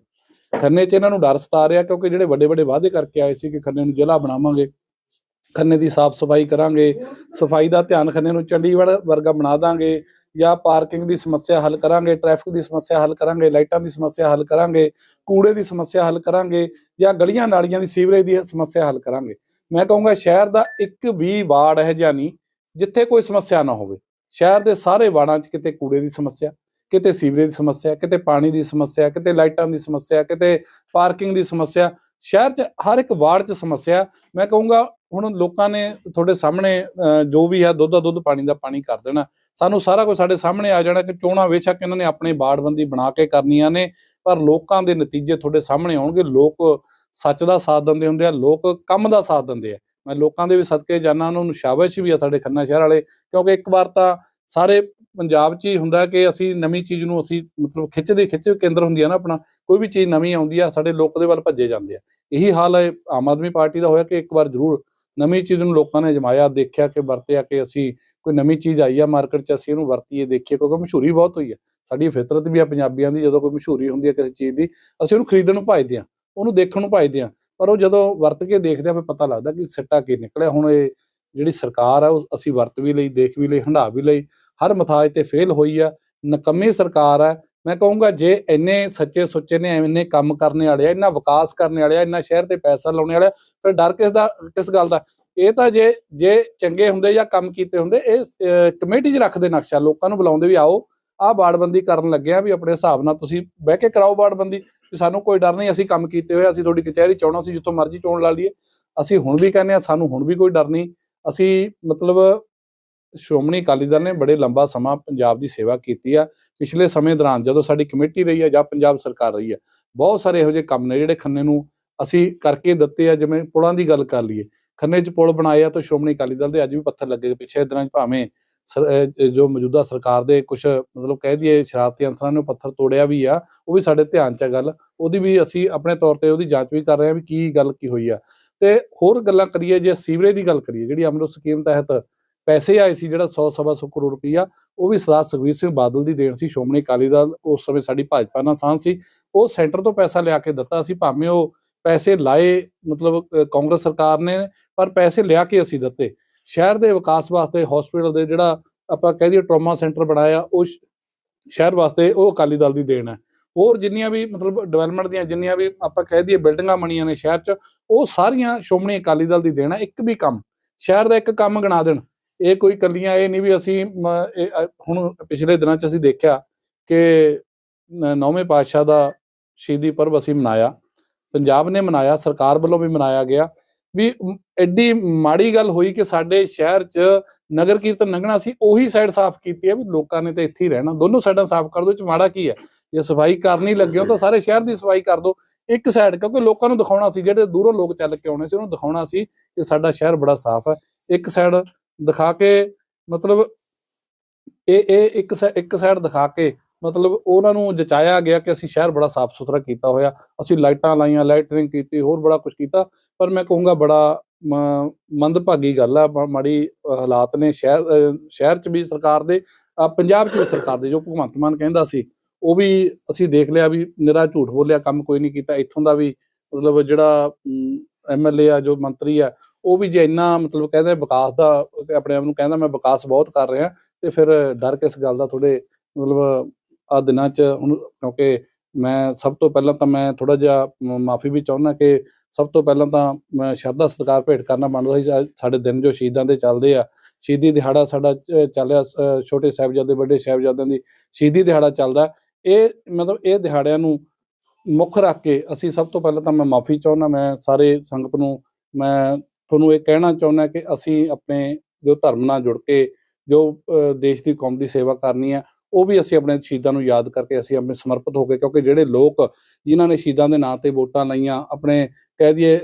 ਖੰਨੇ 'ਚ ਇਹਨਾਂ ਨੂੰ ਡਰ ਸਤਾ ਰਿਹਾ ਕਿਉਂਕਿ ਜਿਹੜੇ ਵੱਡੇ ਵੱਡੇ ਵਾਅਦੇ ਕਰਕੇ ਆਏ ਸੀ ਕਿ ਖੰਨੇ ਨੂੰ ਜ਼ਿਲ੍ਹਾ ਬਣਾਵਾਂਗੇ, ਖੰਨੇ ਦੀ ਸਾਫ਼ ਸਫ਼ਾਈ ਕਰਾਂਗੇ, ਸਫ਼ਾਈ ਦਾ ਧਿਆਨ ਖੰਨੇ ਨੂੰ ਚੰਡੀਗੜ੍ਹ ਵਰਗਾ ਬਣਾ ਦਾਂਗੇ ਜਾਂ ਪਾਰਕਿੰਗ ਦੀ ਸਮੱਸਿਆ ਹੱਲ ਕਰਾਂਗੇ, ਟ੍ਰੈਫਿਕ ਦੀ ਸਮੱਸਿਆ ਹੱਲ ਕਰਾਂਗੇ, ਲਾਈਟਾਂ ਦੀ ਸਮੱਸਿਆ ਹੱਲ ਕਰਾਂਗੇ, ਕੂੜੇ ਦੀ ਸਮੱਸਿਆ ਹੱਲ ਕਰਾਂਗੇ ਜਾਂ ਗਲੀਆਂ ਨਾਲੀਆਂ ਦੀ ਸੀਵਰੇਜ ਦੀ ਸਮੱਸਿਆ ਹੱਲ ਕਰਾਂਗੇ। ਮੈਂ ਕਹੂੰਗਾ ਸ਼ਹਿਰ ਦਾ ਇੱਕ ਵੀ ਵਾਰਡ ਹੈ ਜਾਂ ਨਹੀਂ ਜਿੱਥੇ ਕੋਈ ਸਮੱਸਿਆ ਨਾ ਹੋਵੇ। ਸ਼ਹਿਰ ਦੇ ਸਾਰੇ ਵਾਰਡਾਂ 'ਚ ਕਿਤੇ ਕੂੜੇ ਦੀ ਸਮੱਸਿਆ ਕਿਤੇ ਸੀਵਰੇਜ ਦੀ ਸਮੱਸਿਆ, ਕਿਤੇ ਪਾਣੀ ਦੀ ਸਮੱਸਿਆ, ਕਿਤੇ ਲਾਈਟਾਂ ਦੀ ਸਮੱਸਿਆ, ਕਿਤੇ ਪਾਰਕਿੰਗ ਦੀ ਸਮੱਸਿਆ, ਸ਼ਹਿਰ 'ਚ ਹਰ ਇੱਕ ਵਾਰਡ 'ਚ ਸਮੱਸਿਆ। ਮੈਂ ਕਹੂੰਗਾ ਹੁਣ ਲੋਕਾਂ ਨੇ ਤੁਹਾਡੇ ਸਾਹਮਣੇ ਜੋ ਵੀ ਹੈ ਦੁੱਧ ਦਾ ਦੁੱਧ, ਪਾਣੀ ਦਾ ਪਾਣੀ ਕਰ ਦੇਣਾ। ਸਾਨੂੰ ਸਾਰਾ ਕੁਝ ਸਾਡੇ ਸਾਹਮਣੇ ਆ ਜਾਣਾ ਕਿ ਚੋਣਾਂ ਬੇਸ਼ੱਕ ਇਹਨਾਂ ਨੇ ਆਪਣੀ ਬਾੜਬੰਦੀ ਬਣਾ ਕੇ ਕਰਨੀਆਂ ਨੇ, ਪਰ ਲੋਕਾਂ ਦੇ ਨਤੀਜੇ ਤੁਹਾਡੇ ਸਾਹਮਣੇ ਆਉਣਗੇ। ਲੋਕ ਸੱਚ ਦਾ ਸਾਥ ਦਿੰਦੇ ਹੁੰਦੇ ਆ, ਲੋਕ ਕੰਮ ਦਾ ਸਾਥ ਦਿੰਦੇ ਆ। ਮੈਂ ਲੋਕਾਂ ਦੇ ਵੀ ਸਦਕੇ ਜਾਣਾ ਉਹਨਾਂ ਨੂੰ ਸ਼ਾਬਾਸ਼ ਵੀ ਆ ਸਾਡੇ ਖੰਨਾ ਸ਼ਹਿਰ ਵਾਲੇ, ਕਿਉਂਕਿ ਇੱਕ ਵਾਰ ਤਾਂ ਸਾਰੇ ਪੰਜਾਬ 'ਚ ਹੀ ਹੁੰਦਾ ਕਿ ਅਸੀਂ ਨਵੀਂ ਚੀਜ਼ ਨੂੰ ਅਸੀਂ ਮਤਲਬ ਖਿੱਚਦੇ ਖਿੱਚ ਕੇਂਦਰ ਹੁੰਦੀ ਆ ਨਾ ਆਪਣਾ, ਕੋਈ ਵੀ ਚੀਜ਼ ਨਵੀਂ ਆਉਂਦੀ ਆ, ਸਾਡੇ ਲੋਕ ਦੇ ਵੱਲ ਭੱਜੇ ਜਾਂਦੇ ਆ। ਇਹੀ ਹਾਲ ਹੈ ਆਮ ਆਦਮੀ ਪਾਰਟੀ ਦਾ ਹੋਇਆ ਕਿ ਇੱਕ ਵਾਰ ਜ਼ਰੂਰ ਨਵੀਂ ਚੀਜ਼ ਨੂੰ ਲੋਕਾਂ ਨੇ ਜਮਾਇਆ ਦੇਖਿਆ ਕਿ ਵਰਤਿਆ ਕਿ ਅਸੀਂ ਕੋਈ ਨਵੀਂ ਚੀਜ਼ ਆਈ ਆ ਮਾਰਕੀਟ 'ਚ, ਅਸੀਂ ਇਹਨੂੰ ਵਰਤੀਏ, ਦੇਖੀਏ, ਕਿਉਂਕਿ ਮਸ਼ਹੂਰੀ ਬਹੁਤ ਹੋਈ ਹੈ ਸਾਡੀ ਫਿਤਰਤ ਵੀ ਆ ਪੰਜਾਬੀਆਂ ਦੀ, ਜਦੋਂ ਕੋਈ ਮਸ਼ਹੂਰੀ ਹੁੰਦੀ ਹੈ ਕਿਸੇ ਚੀਜ਼ ਦੀ, ਅਸੀਂ ਉਹਨੂੰ ਖਰੀਦਣ ਨੂੰ ਭੱਜਦੇ ਆ, ਉਹਨੂੰ ਦੇਖਣ ਨੂੰ ਭੱਜਦੇ ਆ। ਪਰ ਉਹ ਜਦੋਂ ਵਰਤ ਕੇ ਦੇਖਦੇ ਆ, ਫਿਰ ਪਤਾ ਲੱਗਦਾ ਕਿ ਸਿੱਟਾ ਕੀ ਨਿਕਲਿਆ, ਹੁਣ ਇਹ ਜਿਹੜੀ ਸਰਕਾਰ ਆ, ਉਹ ਅਸੀਂ ਵਰਤ ਵੀ ਲਈ, ਦੇਖ ਵੀ ਲਈ, ਹੰਢਾ ਵੀ ਲਈ, ਹਰ ਮਥਾਜ ਤੇ ਫੇਲ ਹੋਈ ਆ, ਨਕੰਮੀ ਸਰਕਾਰ ਆ। ਮੈਂ ਕਹੂੰਗਾ, ਜੇ ਇੰਨੇ ਸੱਚੇ ਸੁੱਚੇ ਨੇ, ਇੰਨੇ ਕੰਮ ਕਰਨੇ ਵਾਲੇ ਆ, ਇੰਨਾ ਵਿਕਾਸ ਕਰਨੇ ਵਾਲੇ ਆ, ਇੰਨਾ ਸ਼ਹਿਰ ਤੇ ਪੈਸਾ ਲਾਉਣੇ ਵਾਲੇ ਆ, ਫਿਰ ਡਰ ਕਿਸ ਦਾ, ਕਿਸ ਗੱਲ ਦਾ? ਇਹ ਤਾਂ ਜੇ ਜੇ ਚੰਗੇ ਹੁੰਦੇ ਜਾਂ ਕੰਮ ਕੀਤੇ ਹੁੰਦੇ, ਇਹ ਕਮੇਟੀ 'ਚ ਰੱਖਦੇ ਨਕਸ਼ਾ, ਲੋਕਾਂ ਨੂੰ ਬੁਲਾਉਂਦੇ ਵੀ ਆਓ ਆਹ ਬਾੜਬੰਦੀ ਕਰਨ ਲੱਗੇ ਆ ਵੀ ਆਪਣੇ ਹਿਸਾਬ ਨਾਲ ਤੁਸੀਂ ਬਹਿ ਕੇ ਕਰਾਓ ਬਾੜਬੰਦੀ ਵੀ ਸਾਨੂੰ ਕੋਈ ਡਰ ਨਹੀਂ, ਅਸੀਂ ਕੰਮ ਕੀਤੇ ਹੋਏ ਅਸੀਂ ਤੁਹਾਡੀ ਕਚਹਿਰੀ ਚਾਉਣਾ ਸੀ ਜਿੱਥੋਂ ਮਰਜ਼ੀ ਚੋਣ ਲਾ ਲਈਏ। ਅਸੀਂ ਹੁਣ ਵੀ ਕਹਿੰਦੇ ਆ, ਸਾਨੂੰ ਹੁਣ ਵੀ ਕੋਈ ਡਰ ਨਹੀਂ। ਅਸੀਂ ਮਤਲਬ ਸ਼੍ਰੋਮਣੀ ਅਕਾਲੀ ਦਲ ਨੇ ਬੜੇ ਲੰਬਾ ਸਮਾਂ ਪੰਜਾਬ ਦੀ ਸੇਵਾ ਕੀਤੀ ਆ। ਪਿਛਲੇ ਸਮੇਂ ਦੌਰਾਨ ਜਦੋਂ ਸਾਡੀ ਕਮੇਟੀ ਰਹੀ ਹੈ ਜਾਂ ਪੰਜਾਬ ਸਰਕਾਰ ਰਹੀ ਹੈ ਬਹੁਤ ਸਾਰੇ ਇਹੋ ਜਿਹੇ ਕੰਮ ਨੇ ਜਿਹੜੇ ਖੰਨੇ ਨੂੰ ਅਸੀਂ ਕਰਕੇ ਦਿੱਤੇ ਆ। ਜਿਵੇਂ ਪੁਲਾਂ ਦੀ ਗੱਲ ਕਰ ਲਈਏ, ਖੰਨੇ 'ਚ ਪੁਲ ਬਣਾਏ ਆ ਤਾਂ ਸ਼੍ਰੋਮਣੀ ਅਕਾਲੀ ਦਲ ਦੇ ਅੱਜ ਵੀ ਪੱਥਰ ਲੱਗੇ ਪਿਛਲੇ ਦਿਨਾਂ 'ਚ ਭਾਵੇਂ ਸਰ- ਜੋ ਮੌਜੂਦਾ ਸਰਕਾਰ ਦੇ ਕੁਝ ਮਤਲਬ ਕਹਿ ਦਈਏ ਸ਼ਰਾਰਤੀ ਅੰਸਰਾਂ ਨੇ ਪੱਥਰ ਤੋੜਿਆ ਵੀ ਆ, ਉਹ ਵੀ ਸਾਡੇ ਧਿਆਨ 'ਚ ਆ ਗੱਲ। ਉਹਦੀ ਵੀ ਅਸੀਂ ਆਪਣੇ ਤੌਰ ਤੇ ਉਹਦੀ ਜਾਂਚ ਵੀ ਕਰ ਰਹੇ ਹਾਂ ਵੀ ਕੀ ਗੱਲ ਕੀ ਹੋਈ ਆ। ਤੇ ਹੋਰ ਗੱਲਾਂ ਕਰੀਏ, ਜੇ ਸੀਵਰੇਜ ਦੀ ਗੱਲ ਕਰੀਏ, ਜਿਹੜੀ ਅਮਰੁਤ ਸਕੀਮ ਤਹਿਤ ਪੈਸੇ ਆਏ ਸੀ, ਜਿਹੜਾ 100 ਸਵਾ ਸੌ ਕਰੋੜ ਰੁਪਈਆ, ਉਹ ਵੀ ਸਰਦਾਰ ਸੁਖਬੀਰ ਸਿੰਘ ਬਾਦਲ ਦੀ ਦੇਣ ਸੀ, ਸ਼੍ਰੋਮਣੀ ਅਕਾਲੀ ਦਲ ਉਸ ਸਮੇਂ ਸਾਡੀ ਭਾਜਪਾ ਨਾਲ ਸਾਂਝ ਸੀ। ਉਹ ਸੈਂਟਰ ਤੋਂ ਪੈਸਾ ਲਿਆ ਕੇ ਦਿੱਤਾ ਸੀ, ਭਾਵੇਂ ਉਹ ਪੈਸੇ ਲਾਏ, ਮਤਲਬ ਕਾਂਗਰਸ ਸਰਕਾਰ ਨੇ, ਪਰ ਪੈਸੇ ਲਿਆ ਕੇ ਅਸੀਂ ਦਿੱਤੇ। ਸ਼ਹਿਰ ਦੇ ਵਿਕਾਸ ਵਾਸਤੇ ਹਸਪੀਟਲ ਦੇ ਜਿਹੜਾ ਆਪਾਂ ਕਹਿ ਦਈਏ ਟਰਾਮਾ ਸੈਂਟਰ ਬਣਾਇਆ, ਉਹ ਸ਼ਹਿਰ ਵਾਸਤੇ ਉਹ ਅਕਾਲੀ ਦਲ ਦੀ ਦੇਣ ਹੈ। ਹੋਰ ਜਿੰਨੀਆਂ ਵੀ ਮਤਲਬ ਡਿਵੈਲਪਮੈਂਟ ਦੀਆਂ ਜਿੰਨੀਆਂ ਵੀ ਆਪਾਂ ਕਹਿ ਦਈਏ ਬਿਲਡਿੰਗਾਂ ਬਣੀਆਂ ਨੇ ਸ਼ਹਿਰ 'ਚ, ਉਹ ਸਾਰੀਆਂ ਸ਼੍ਰੋਮਣੀ ਅਕਾਲੀ ਦਲ ਦੀ ਦੇਣਾ ਇੱਕ ਵੀ ਕੰਮ। ਸ਼ਹਿਰ ਦਾ ਇੱਕ ਕੰਮ ਗਣਾ ਦੇਣ। ਇਹ ਕੋਈ ਕੱਲੀਆਂ ਇਹ ਨਹੀਂ ਵੀ ਅਸੀਂ ਹੁਣ ਪਿਛਲੇ ਦਿਨਾਂ 'ਚ ਅਸੀਂ ਦੇਖਿਆ ਕਿ ਨੌਵੇਂ ਪਾਤਸ਼ਾਹ ਦਾ ਸ਼ਹੀਦੀ ਪਰਬ ਅਸੀਂ ਮਨਾਇਆ। ਪੰਜਾਬ ਨੇ ਮਨਾਇਆ, ਸਰਕਾਰ ਵੱਲੋਂ ਵੀ ਮਨਾਇਆ ਗਿਆ। ਵੀ ਐਡੀ ਮਾੜੀ ਗੱਲ ਹੋਈ ਕਿ ਸਾਡੇ ਸ਼ਹਿਰ 'ਚ ਨਗਰ ਕੀਰਤਨ ਲੰਘਣਾ ਸੀ, ਉਹੀ ਸਾਈਡ ਸਾਫ਼ ਕੀਤੀ ਹੈ ਵੀ ਲੋਕਾਂ ਨੇ ਤਾਂ ਇੱਥੇ ਹੀ ਰਹਿਣਾ। ਦੋਨੋਂ ਸਾਈਡਾਂ ਸਾਫ਼ ਕਰ ਦਿਓ 'ਚ ਮਾੜਾ ਕੀ ਹੈ? ਜੇ ਸਫ਼ਾਈ ਕਰਨੀ ਲੱਗੇ ਹੋ ਤਾਂ ਸਾਰੇ ਸ਼ਹਿਰ ਦੀ ਸਫ਼ਾਈ ਕਰ ਦਿਓ। ਇੱਕ ਸਾਈਡ ਕਿਉਂਕਿ ਲੋਕਾਂ ਨੂੰ ਦਿਖਾਉਣਾ ਸੀ ਜਿਹੜੇ ਦੂਰੋਂ ਲੋਕ ਚੱਲ ਕੇ ਆਉਣੇ ਸੀ ਉਹਨੂੰ ਦਿਖਾਉਣਾ ਸੀ ਕਿ ਸਾਡਾ ਸ਼ਹਿਰ ਬੜਾ ਸਾਫ਼ ਹੈ। ਇੱਕ ਸਾਈਡ ਦਿਖਾ ਕੇ ਮਤਲਬ ਇਹ ਇਹ ਇੱਕ ਇੱਕ ਸਾਈਡ ਦਿਖਾ ਕੇ ਮਤਲਬ ਉਹਨਾਂ ਨੂੰ ਜਚਾਇਆ ਗਿਆ ਕਿ ਅਸੀਂ ਸ਼ਹਿਰ ਬੜਾ ਸਾਫ਼ ਸੁਥਰਾ ਕੀਤਾ ਹੋਇਆ। ਅਸੀਂ ਲਾਈਟਾਂ ਲਾਈਆਂ ਲਾਈਟਰਿੰਗ ਕੀਤੀ ਹੋਰ ਬੜਾ ਕੁਝ ਕੀਤਾ। ਪਰ ਮੈਂ ਕਹੂੰਗਾ ਬੜਾ ਮੰਦਭਾਗੀ ਗੱਲ ਆ ਮਾੜੀ ਹਾਲਾਤ ਨੇ। ਸ਼ਹਿਰ ਸ਼ਹਿਰ ਚ ਵੀ ਸਰਕਾਰ ਦੇ ਪੰਜਾਬ 'ਚ ਵੀ ਸਰਕਾਰ ਦੇ ਜੋ ਭਗਵੰਤ ਮਾਨ ਕਹਿੰਦਾ ਸੀ ਉਹ ਵੀ ਅਸੀਂ ਦੇਖ ਲਿਆ ਵੀ ਨਿਰਾ ਝੂਠ ਬੋਲਿਆ, ਕੰਮ ਕੋਈ ਨਹੀਂ ਕੀਤਾ। ਇੱਥੋਂ ਦਾ ਵੀ ਮਤਲਬ ਜਿਹੜਾ ਐਮਐਲਏ ਆ, ਜੋ ਮੰਤਰੀ ਆ, ਉਹ ਵੀ ਜੇ ਇੰਨਾ ਮਤਲਬ ਕਹਿੰਦੇ ਵਿਕਾਸ ਦਾ ਆਪਣੇ ਆਪ ਨੂੰ ਕਹਿੰਦਾ ਮੈਂ ਵਿਕਾਸ ਬਹੁਤ ਕਰ ਰਿਹਾ, ਤੇ ਫਿਰ ਡਰ ਕਿਸ ਗੱਲ ਦਾ ਥੋੜੇ ਮਤਲਬ ਆ ਦਿਨਾਂ 'ਚ ਹੁਣ ਕਿਉਂਕਿ ਮੈਂ ਸਭ ਤੋਂ ਪਹਿਲਾਂ ਤਾਂ ਮੈਂ ਥੋੜਾ ਜਿਹਾ ਮਾਫੀ ਵੀ ਚਾਹੁੰਦਾ ਕਿ ਸਭ ਤੋਂ ਪਹਿਲਾਂ ਤਾਂ ਮੈਂ ਸ਼ਰਧਾ ਸਤਿਕਾਰ ਭੇਟ ਕਰਨਾ ਬਣਦਾ ਸੀ। ਸਾਡੇ ਦਿਨ ਜੋ ਸ਼ਹੀਦਾਂ ਦੇ ਚੱਲਦੇ ਆ, ਸ਼ਹੀਦੀ ਦਿਹਾੜਾ ਸਾਡਾ ਚੱਲਿਆ ਛੋਟੇ ਸਾਹਿਬਜ਼ਾਦੇ, ਵੱਡੇ ਸਾਹਿਬਜ਼ਾਦਿਆਂ ਦੀ ਸ਼ਹੀਦੀ ਦਿਹਾੜਾ ਚੱਲਦਾ। ਇਹ ਮਤਲਬ ਇਹ ਦਿਹਾੜਿਆਂ ਨੂੰ ਮੁੱਖ ਰੱਖ ਕੇ ਅਸੀਂ ਸਭ ਤੋਂ ਪਹਿਲਾਂ ਤਾਂ ਮੈਂ ਮਾਫੀ ਚਾਹੁੰਦਾ ਮੈਂ ਸਾਰੇ ਸੰਗਤ ਨੂੰ ਮੈਂ ਤੁਹਾਨੂੰ ਇਹ ਕਹਿਣਾ ਚਾਹੁੰਦਾ ਕਿ ਅਸੀਂ ਆਪਣੇ ਜੋ ਧਰਮ ਨਾਲ ਜੁੜ ਕੇ ਜੋ ਅ, ਦੇਸ਼ ਦੀ ਕੌਮ ਦੀ ਸੇਵਾ ਕਰਨੀ ਹੈ ਉਹ ਵੀ ਅਸੀਂ ਆਪਣੇ ਸ਼ਹੀਦਾਂ ਨੂੰ ਯਾਦ ਕਰਕੇ ਅਸੀਂ ਆਪਣੇ ਸਮਰਪਿਤ ਹੋ ਗਏ ਕਿਉਂਕਿ ਜਿਹੜੇ ਲੋਕ ਜਿਨ੍ਹਾਂ ਨੇ ਸ਼ਹੀਦਾਂ ਦੇ ਨਾਂ ਤੇ ਵੋਟਾਂ ਲਈਆਂ ਆਪਣੇ ਕਹਿ ਦਈਏ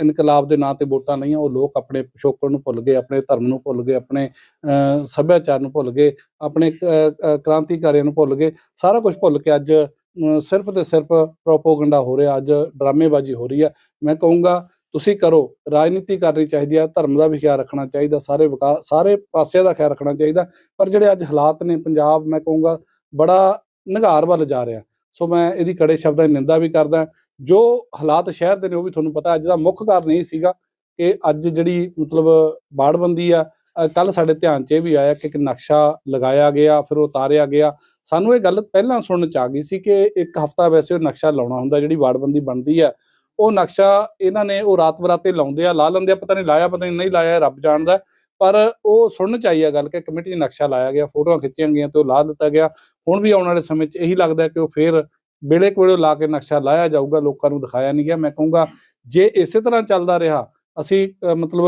ਇਨਕਲਾਬ ਦੇ ਨਾਂ ਤੇ ਵੋਟਾਂ ਲਈਆਂ ਉਹ ਲੋਕ ਆਪਣੇ ਪਿਛੋਕੜ ਨੂੰ ਭੁੱਲ ਗਏ ਆਪਣੇ ਧਰਮ ਨੂੰ ਭੁੱਲ ਗਏ ਆਪਣੇ ਅ, ਸੱਭਿਆਚਾਰ ਨੂੰ ਭੁੱਲ ਗਏ ਆਪਣੇ ਕ੍ਰਾਂਤੀਕਾਰੀਆਂ ਨੂੰ ਭੁੱਲ ਗਏ ਸਾਰਾ ਕੁਝ ਭੁੱਲ ਕੇ ਅੱਜ ਸਿਰਫ ਤੇ ਸਿਰਫ ਪ੍ਰੋਪੋਗੰਡਾ ਹੋ ਰਿਹਾ ਅੱਜ ਡਰਾਮੇਬਾਜ਼ੀ ਹੋ ਰਹੀ ਹੈ। ਮੈਂ ਕਹੂੰਗਾ ਤੁਸੀਂ ਕਰੋ, ਰਾਜਨੀਤੀ ਕਰਨੀ ਚਾਹੀਦੀ ਹੈ ਧਰਮ ਦਾ ਵੀ ਖਿਆਲ ਰੱਖਣਾ ਚਾਹੀਦਾ, ਸਾਰੇ ਵਿਕਾਸ ਸਾਰੇ ਪਾਸਿਆਂ ਦਾ ਖਿਆਲ ਰੱਖਣਾ ਚਾਹੀਦਾ, ਪਰ ਜਿਹੜੇ ਅੱਜ ਹਾਲਾਤ ਨੇ ਪੰਜਾਬ, ਮੈਂ ਕਹੂੰਗਾ ਬੜਾ ਨਿਘਾਰ ਵੱਲ ਜਾ ਰਿਹਾ। ਸੋ ਮੈਂ ਇਹਦੀ ਕੜੇ ਸ਼ਬਦਾਂ ਦੀ ਨਿੰਦਾ ਵੀ ਕਰਦਾ ਜੋ ਹਾਲਾਤ ਸ਼ਹਿਰ ਦੇ ਨੇ, ਉਹ ਵੀ ਤੁਹਾਨੂੰ ਪਤਾ, ਅੱਜ ਦਾ ਮੁੱਖ ਕਾਰਨ ਇਹ ਸੀਗਾ ਕਿ ਅੱਜ ਜਿਹੜੀ ਮਤਲਬ ਬਾੜਬੰਦੀ ਆ ਕੱਲ ਸਾਡੇ ਧਿਆਨ 'ਚ ਇਹ ਵੀ ਆਇਆ ਕਿ ਇੱਕ ਨਕਸ਼ਾ ਲਗਾਇਆ ਗਿਆ, ਫਿਰ ਉਹ ਉਤਾਰਿਆ ਗਿਆ। ਸਾਨੂੰ ਇਹ ਗੱਲ ਪਹਿਲਾਂ ਸੁਣਨ ਚ ਆ ਗਈ ਸੀ ਕਿ ਇੱਕ ਹਫਤਾ ਵੈਸੇ ਉਹ ਨਕਸ਼ਾ ਲਾਉਣਾ ਹੁੰਦਾ, ਜਿਹੜੀ ਵਾਰਡਬੰਦੀ ਬਣਦੀ ਆ। ਉਹ ਨਕਸ਼ਾ ਇਹਨਾਂ ਨੇ ਉਹ ਰਾਤ ਬਰਾਤੇ ਲਾਉਂਦੇ ਆ ਲਾ ਲੈਂਦੇ ਆ ਪਤਾ ਨਹੀਂ ਲਾਇਆ ਪਤਾ ਨਹੀਂ ਨਹੀਂ ਲਾਇਆ ਇਹ ਰੱਬ ਜਾਣਦਾ। ਪਰ ਉਹ ਸੁਣਨ ਚ ਆਈ ਆ ਗੱਲ ਕਿ ਕਮੇਟੀ ਨੇ ਨਕਸ਼ਾ ਲਾਇਆ ਗਿਆ ਫੋਟੋਆਂ ਖਿੱਚੀਆਂ ਗਈਆਂ ਤੇ ਉਹ ਲਾ ਦਿੱਤਾ ਗਿਆ। ਹੁਣ ਵੀ ਆਉਣ ਵਾਲੇ ਸਮੇਂ 'ਚ ਇਹੀ ਲੱਗਦਾ ਕਿ ਉਹ ਫੇਰ ਵੇਲੇ ਕੋਲੇ ਲਾ ਕੇ ਨਕਸ਼ਾ ਲਾਇਆ ਜਾਊਗਾ ਲੋਕਾਂ ਨੂੰ ਦਿਖਾਇਆ ਨਹੀਂ ਗਿਆ। ਮੈਂ ਕਹੂੰਗਾ ਜੇ ਇਸੇ ਤਰ੍ਹਾਂ ਚੱਲਦਾ ਰਿਹਾ ਅਸੀਂ ਅ, ਮਤਲਬ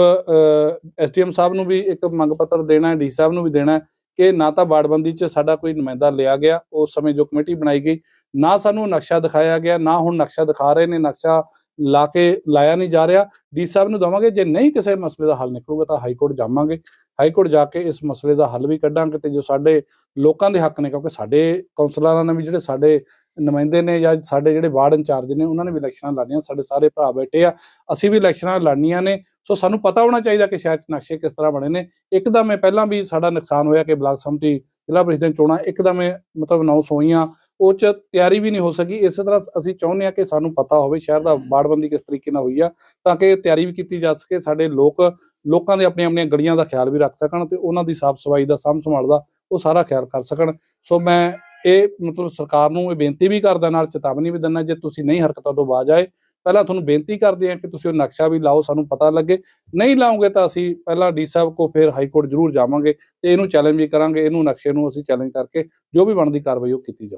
ਐਸਡੀਐਮ ਸਾਹਿਬ ਨੂੰ ਵੀ ਇੱਕ ਮੰਗ ਪੱਤਰ ਦੇਣਾ ਹੈ ਡੀ ਸਾਹਿਬ ਨੂੰ ਵੀ ਦੇਣਾ ਹੈ ਕਿ ਨਾ ਤਾਂ ਬਾੜਬੰਦੀ 'ਚ ਸਾਡਾ ਕੋਈ ਨੁਮਾਇੰਦਾ ਲਿਆ ਗਿਆ ਉਸ ਸਮੇਂ ਜੋ ਕਮੇਟੀ ਬਣਾਈ ਗਈ ਨਾ ਸਾਨੂੰ ਨਕਸ਼ਾ ਦਿਖਾਇਆ ਗਿਆ ਨਾ ਹੁਣ ਨਕਸ਼ਾ ਦਿਖਾ ਰਹੇ ਨੇ। ਨਕਸ਼ਾ ਲਾ ਕੇ ਲਾਇਆ ਨਹੀਂ ਜਾ ਰਿਹਾ। ਡੀ ਸਾਹਿਬ ਨੂੰ ਦਵਾਂਗੇ, ਜੇ ਨਹੀਂ ਕਿਸੇ ਮਸਲੇ ਦਾ ਹੱਲ ਨਿਕਲੂਗਾ ਤਾਂ ਹਾਈ ਕੋਰਟ ਜਾਵਾਂਗੇ। ਹਾਈ ਕੋਰਟ ਜਾ ਕੇ ਇਸ ਮਸਲੇ ਦਾ ਹੱਲ ਵੀ ਕੱਢਾਂਗੇ ਤੇ ਜੋ ਸਾਡੇ ਲੋਕਾਂ ਦੇ ਹੱਕ ਨੇ, ਕਿਉਂਕਿ ਸਾਡੇ ਕਾਉਂਸਲਰਾਂ ਨੇ ਵੀ ਜਿਹੜੇ ਸਾਡੇ ਨੁਮਾਇੰਦੇ ਨੇ ਜਾਂ ਸਾਡੇ ਜਿਹੜੇ ਵਾਰਡ ਇੰਚਾਰਜ ਨੇ, ਉਹਨਾਂ ਨੇ ਵੀ ਇਲੈਕਸ਼ਨਾਂ ਲੜਨੀਆਂ, ਸਾਡੇ ਸਾਰੇ ਭਰਾ ਬੈਠੇ ਆ, ਅਸੀਂ ਵੀ ਇਲੈਕਸ਼ਨਾਂ ਲੜਨੀਆਂ ਨੇ। ਸੋ ਸਾਨੂੰ ਪਤਾ ਹੋਣਾ ਚਾਹੀਦਾ ਕਿ ਸ਼ਹਿਰ 'ਚ ਨਕਸ਼ੇ ਕਿਸ ਤਰ੍ਹਾਂ ਬਣੇ ਨੇ। ਇੱਕਦਮ ਇਹ ਪਹਿਲਾਂ ਵੀ ਸਾਡਾ ਨੁਕਸਾਨ ਹੋਇਆ ਕਿ ਬਲਾਕ ਸੰਮਤੀ ਜ਼ਿਲ੍ਹਾ ਪ੍ਰੀਸ਼ਦ ਚੋਣਾਂ ਇੱਕਦਮ ਇਹ ਮਤਲਬ ਅਨਾਉਂਸ ਹੋਈਆਂ। ਉਹ ਚ ਤਿਆਰੀ ਵੀ ਨਹੀਂ ਹੋ ਸਕੀ। ਇਸੇ ਤਰ੍ਹਾਂ ਅਸੀਂ ਚਾਹੁੰਦੇ ਆ ਕਿ ਸਾਨੂੰ ਪਤਾ ਹੋਵੇ ਸ਼ਹਿਰ ਦਾ ਬਾੜਬੰਦੀ ਕਿਸ ਤਰੀਕੇ ਨਾਲ ਹੋਈ ਆ ਤਾਂ ਕਿ ਤਿਆਰੀ ਵੀ ਕੀਤੀ ਜਾ ਸਕੇ ਸਾਡੇ ਲੋਕ ਲੋਕਾਂ ਦੇ ਆਪਣੀਆਂ ਆਪਣੀਆਂ ਗਲੀਆਂ ਦਾ ਖਿਆਲ ਵੀ ਰੱਖ ਸਕਣ ਤੇ ਉਹਨਾਂ ਦੀ ਸਾਫ਼ ਸਫ਼ਾਈ ਦਾ ਸਾਂਭ ਸੰਭਾਲ ਦਾ ਉਹ ਸਾਰਾ ਖਿਆਲ ਕਰ ਸਕਣ। ਸੋ ਮੈਂ ਇਹ ਮਤਲਬ ਸਰਕਾਰ ਨੂੰ ਇਹ ਬੇਨਤੀ ਵੀ ਕਰਦਾ ਨਾਲ ਚੇਤਾਵਨੀ ਵੀ ਦਿੰਦਾ ਜੇ ਤੁਸੀਂ ਨਹੀਂ ਹਰਕਤਾਂ ਤੋਂ ਬਾਜ ਆਏ ਪਹਿਲਾਂ ਤੁਹਾਨੂੰ ਬੇਨਤੀ ਕਰਦੇ ਹਾਂ ਕਿ ਤੁਸੀਂ ਉਹ ਨਕਸ਼ਾ ਵੀ ਲਾਓ ਸਾਨੂੰ ਪਤਾ ਲੱਗੇ। ਨਹੀਂ ਲਾਓਗੇ ਤਾਂ ਅਸੀਂ ਪਹਿਲਾਂ ਡੀ ਸਾਹਿਬ ਕੋ ਫਿਰ ਹਾਈ ਕੋਰਟ ਜ਼ਰੂਰ ਜਾਵਾਂਗੇ ਤੇ ਇਹਨੂੰ ਚੈਲੰਜ ਵੀ ਕਰਾਂਗੇ ਇਹਨੂੰ ਨਕਸ਼ੇ ਨੂੰ ਅਸੀਂ ਚੈਲੰਜ ਕਰਕੇ ਜੋ ਵੀ ਬਣਦੀ ਕਾਰਵਾਈ ਉਹ ਕੀਤੀ ਜਾਊ।